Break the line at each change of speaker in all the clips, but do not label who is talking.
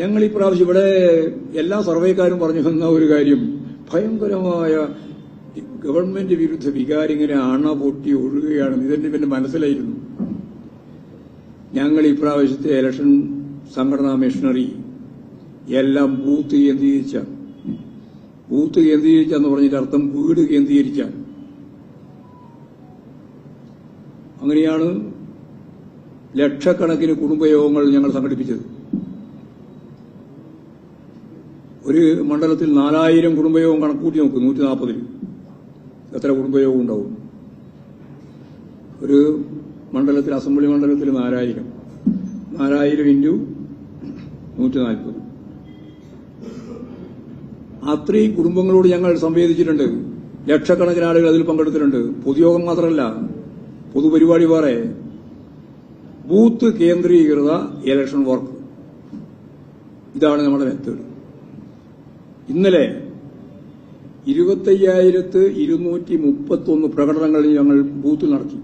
ഞങ്ങൾ ഈ പ്രാവശ്യം ഇവിടെ എല്ലാ സർവേക്കാരും പറഞ്ഞു തന്ന ഒരു കാര്യം. ഭയങ്കരമായ ഗവൺമെന്റ് വിരുദ്ധ വികാരം ഇങ്ങനെ അണ പൊട്ടി ഒഴുകുകയാണ് ഇതെന്റെ പിന്നെ മനസ്സിലായിരുന്നു. ഞങ്ങൾ ഈ പ്രാവശ്യത്തെ ഇലക്ഷൻ സംഘടനാ മിഷണറി എല്ലാം ബൂത്ത് കേന്ദ്രീകരിച്ച ബൂത്ത് കേന്ദ്രീകരിച്ച എന്ന് പറഞ്ഞിട്ട് അർത്ഥം വീട് കേന്ദ്രീകരിച്ച. അങ്ങനെയാണ് ലക്ഷക്കണക്കിന് കുടുംബയോഗങ്ങൾ ഞങ്ങൾ സംഘടിപ്പിച്ചത്. ഒരു മണ്ഡലത്തിൽ നാലായിരം കുടുംബയോഗം കണക്കൂട്ടി നോക്കും നൂറ്റി നാൽപ്പതിൽ എത്ര കുടുംബയോഗം ഉണ്ടാവും? ഒരു മണ്ഡലത്തിൽ അസംബ്ലി മണ്ഡലത്തിൽ നാലായിരം. നാലായിരം ഇന്റു നൂറ്റി നാൽപ്പത് അത്രയും കുടുംബങ്ങളോട് ഞങ്ങൾ സംവേദിച്ചിട്ടുണ്ട്. ലക്ഷക്കണക്കിന് ആളുകൾ അതിൽ പങ്കെടുത്തിട്ടുണ്ട്. പൊതുയോഗം മാത്രമല്ല പൊതുപരിപാടി വേറെ. ബൂത്ത് കേന്ദ്രീകൃത ഇലക്ഷൻ വർക്ക്. ഇതാണ് നമ്മുടെ മെത്തേഡ്. ഇന്നലെ ഇരുപത്തയ്യായിരത്ത് ഇരുന്നൂറ്റി മുപ്പത്തൊന്ന് പ്രകടനങ്ങൾ ഞങ്ങൾ ബൂത്തിൽ നടത്തി.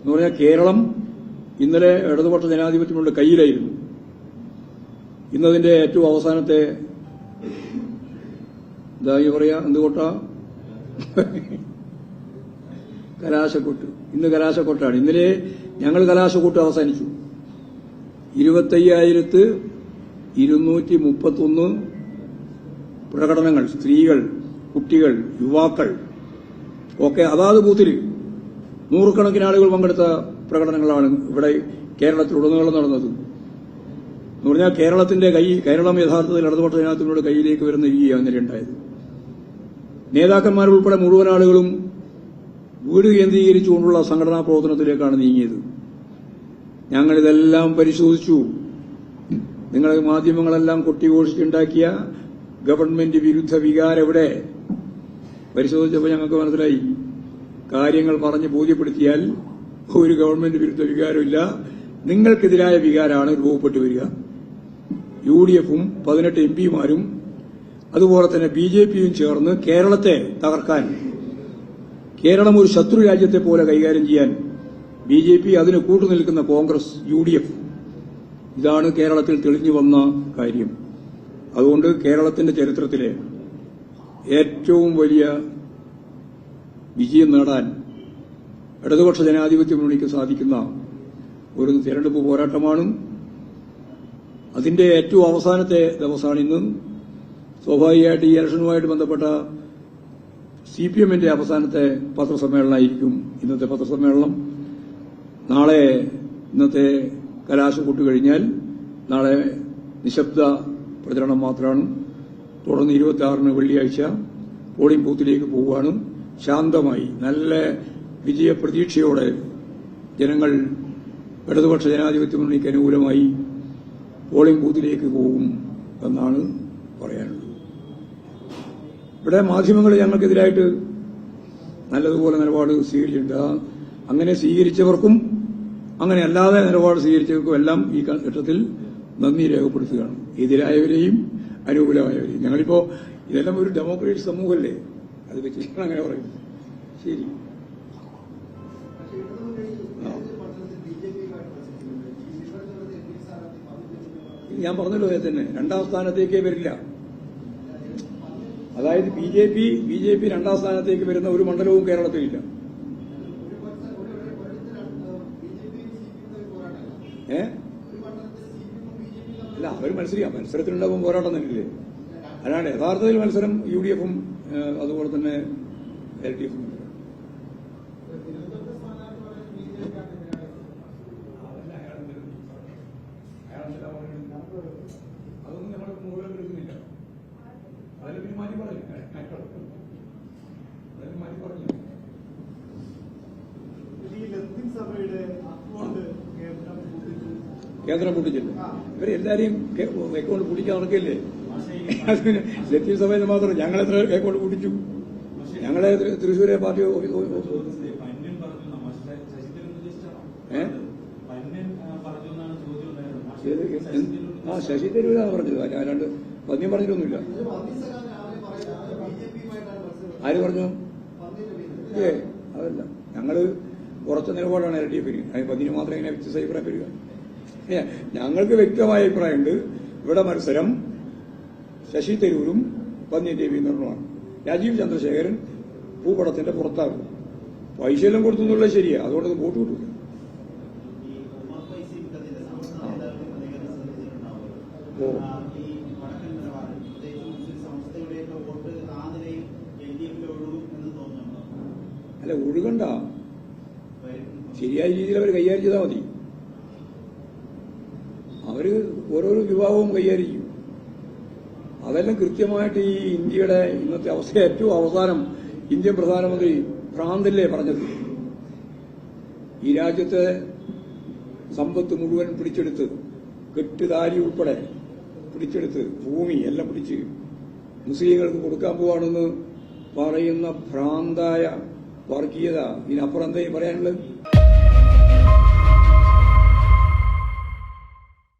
എന്ന് പറഞ്ഞാൽ കേരളം ഇന്നലെ ഇടതുപക്ഷ ജനാധിപത്യങ്ങളുടെ കയ്യിലായിരുന്നു. ഇന്നതിന്റെ ഏറ്റവും അവസാനത്തെ എന്താ ഈ പറയാ എന്തുകൊട്ട കലാശക്കൊട്ട്. ഇന്ന് കലാശക്കൊട്ടാണ്. ഇന്നലെ ഞങ്ങൾ കലാശക്കൊട്ട് അവസാനിച്ചു. ഇരുപത്തയ്യായിരത്ത് ഇരുന്നൂറ്റി മുപ്പത്തൊന്ന് പ്രകടനങ്ങൾ സ്ത്രീകൾ കുട്ടികൾ യുവാക്കൾ. ഒക്കെ അതാത് ബൂത്തിൽ നൂറുകണക്കിന് ആളുകൾ പങ്കെടുത്ത പ്രകടനങ്ങളാണ് ഇവിടെ കേരളത്തിലുടനീളം നടന്നത്. എന്ന് പറഞ്ഞാൽ കേരളത്തിന്റെ കൈ കേരളം യഥാർത്ഥത്തിൽ ഇടതുപക്ഷ ജനാധിപത്യത്തിനോട് കൈയിലേക്ക് വരുന്ന രീതിയാണ് ഇന്നലെ ഉണ്ടായത് നേതാക്കന്മാരുൾപ്പെടെ മുഴുവൻ ആളുകളും വീട് കേന്ദ്രീകരിച്ചുകൊണ്ടുള്ള സംഘടനാ പ്രവർത്തനത്തിലേക്കാണ് നീങ്ങിയത്. ഞങ്ങളിതെല്ലാം പരിശോധിച്ചു. നിങ്ങളെ മാധ്യമങ്ങളെല്ലാം കൊട്ടിഘോഷിച്ചുണ്ടാക്കിയ ഗവൺമെന്റ് വിരുദ്ധ വികാരം എവിടെ? പരിശോധിച്ചപ്പോൾ ഞങ്ങൾക്ക് മനസ്സിലായി. കാര്യങ്ങൾ പറഞ്ഞ് ബോധ്യപ്പെടുത്തിയാൽ ഒരു ഗവൺമെന്റ് വിരുദ്ധ വികാരമില്ല. നിങ്ങൾക്കെതിരായ വികാരമാണ് രൂപപ്പെട്ടു വരിക. യു ഡി എഫും പതിനെട്ട് എം പിമാരും അതുപോലെ തന്നെ ബി ജെ പിയും ചേർന്ന് കേരളത്തെ തകർക്കാൻ കേരളം ഒരു ശത്രു രാജ്യത്തെ പോലെ കൈകാര്യം ചെയ്യാൻ ബി ജെ പി അതിന് കൂട്ടുനിൽക്കുന്ന കോൺഗ്രസ് യു ഡി എഫ് ഇതാണ് കേരളത്തിൽ തെളിഞ്ഞു വന്ന കാര്യം. അതുകൊണ്ട് കേരളത്തിന്റെ ചരിത്രത്തിലെ ഏറ്റവും വലിയ വിജയം നേടാൻ ഇടതുപക്ഷ ജനാധിപത്യ മുന്നണിക്ക് സാധിക്കുന്ന ഒരു തെരഞ്ഞെടുപ്പ് പോരാട്ടമാണ്. അതിന്റെ ഏറ്റവും അവസാനത്തെ ദിവസമാണ് ഇന്ന്. സ്വാഭാവികമായിട്ട് ഈ ഇലക്ഷനുമായിട്ട് ബന്ധപ്പെട്ട സി പി എമ്മിന്റെ അവസാനത്തെ പത്രസമ്മേളനമായിരിക്കും ഇന്നത്തെ പത്രസമ്മേളനം. നാളെ ഇന്നത്തെ കലാശക്കൂട്ട് കഴിഞ്ഞാൽ നാളെ നിശബ്ദ പ്രചരണം മാത്രമാണ്. തുടർന്ന് ഇരുപത്തി ആറിന് വെള്ളിയാഴ്ച പോളിംഗ് ബൂത്തിലേക്ക് പോവുകയാണ്. ശാന്തമായി നല്ല വിജയപ്രതീക്ഷയോടെ ജനങ്ങൾ ഇടതുപക്ഷ ജനാധിപത്യ മുന്നണിക്ക് അനുകൂലമായി പോളിംഗ് ബൂത്തിലേക്ക് പോകും എന്നാണ് പറയാനുള്ളത്. ഇവിടെ മാധ്യമങ്ങൾ ഞങ്ങൾക്കെതിരായിട്ട് നല്ലതുപോലെ നിലപാട് സ്വീകരിച്ചിട്ടുണ്ട്. അങ്ങനെ സ്വീകരിച്ചവർക്കും അങ്ങനെ അല്ലാതെ നിലപാട് സ്വീകരിച്ചവർക്കും എല്ലാം ഈ ഘട്ടത്തിൽ നന്ദി രേഖപ്പെടുത്തുകയാണ്. എതിരായവരെയും അനുകൂലമായവരെയും. ഞങ്ങളിപ്പോ ഇതെല്ലാം ഒരു ഡെമോക്രാറ്റിക് സമൂഹമല്ലേ അത് വെച്ചിട്ടാണ് അങ്ങനെ പറയുന്നത്. ശരി. ഞാൻ പറഞ്ഞല്ലോ തന്നെ. രണ്ടാം സ്ഥാനത്തേക്കേ വരില്ല. അതായത് B J P B J P രണ്ടാം സ്ഥാനത്തേക്ക് വരുന്ന ഒരു മണ്ഡലവും കേരളത്തിലില്ല. അല്ല അവർ മത്സരിക്കാം. മത്സരത്തിനുണ്ടാവും പോരാട്ടം തന്നെയില്ലേ അല്ലാണ്ട് യഥാർത്ഥത്തിൽ മത്സരം യു ഡി എഫും അതുപോലെ തന്നെ എൽ ഡി എഫും അതൊന്നും നമ്മൾ മുഴുവൻ അതിൽ പിന്നെ മാറ്റി പറഞ്ഞു അതിൽ മാറ്റി പറഞ്ഞു
ഈ ലത്തീൻ സഭയുടെ അക്കൗണ്ട് കേന്ദ്രം പൂട്ടിച്ചു.
കേന്ദ്രം പൊട്ടിച്ചില്ല. ഇവരെല്ലാരെയും കൈക്കൊണ്ട് പൊട്ടിക്കാൻ നടക്കില്ലേ? ലത്തീഫ് സഭയിൽ മാത്രം ഞങ്ങളെത്ര കൈക്കൊണ്ട് പൊട്ടിച്ചു? ഞങ്ങളെ തൃശ്ശൂരെ പാർട്ടി ഓഫീ- ഓ- ഓ-
പറഞ്ഞു നമ്മ ശശി തരൂർ ഉദ്ദേശിച്ചാണോ?
ഏ?
ആ? ശശി
തരൂരാണ് പറഞ്ഞത്. അല്ല, അല്ലാണ്ട് പദ്യം പറഞ്ഞിട്ടൊന്നുമില്ല. ആര് പറഞ്ഞു? ഏ അതല്ല. ഞങ്ങൾ കുറച്ച് നിലപാടാണ് എൽ ഡി എഫിന് അതിന് പതിന് മാത്രം ഇങ്ങനെ വ്യത്യസ്ത അഭിപ്രായം വരിക. ഏ, ഞങ്ങൾക്ക് വ്യക്തമായ അഭിപ്രായമുണ്ട്. ഇവിടെ മത്സരം ശശി തരൂരും പന്നിദേവി നിർണമാണ് രാജീവ് ചന്ദ്രശേഖരൻ ഭൂപടത്തിന്റെ പുറത്താകും. പൈസ എല്ലാം എന്നുള്ളത് ശരിയാ. അതുകൊണ്ട് അത് വോട്ട് കിട്ടില്ല അല്ല ഒഴുകണ്ട. ശരിയായ രീതിയിൽ അവർ കൈകാര്യം ചെയ്താൽ മതി. അവർ ഓരോരോ വിവാഹവും കൈകാര്യം ചെയ്യും. അതെല്ലാം കൃത്യമായിട്ട് ഈ ഇന്ത്യയുടെ ഇന്നത്തെ അവസ്ഥ ഏറ്റവും അവസാനം ഇന്ത്യൻ പ്രധാനമന്ത്രി ഭ്രാന്തല്ലേ പറഞ്ഞത്? ഈ രാജ്യത്തെ സമ്പത്ത് മുഴുവൻ പിടിച്ചെടുത്ത് കെട്ടുതാരി ഉൾപ്പെടെ പിടിച്ചെടുത്ത് ഭൂമി എല്ലാം പിടിച്ച് മുസ്ലിങ്ങൾക്ക് കൊടുക്കാൻ പോവാണെന്ന് പറയുന്ന ഭ്രാന്തായ വർഗീയത ഇതിനപ്പുറം എന്തായി പറയാനുള്ളത്?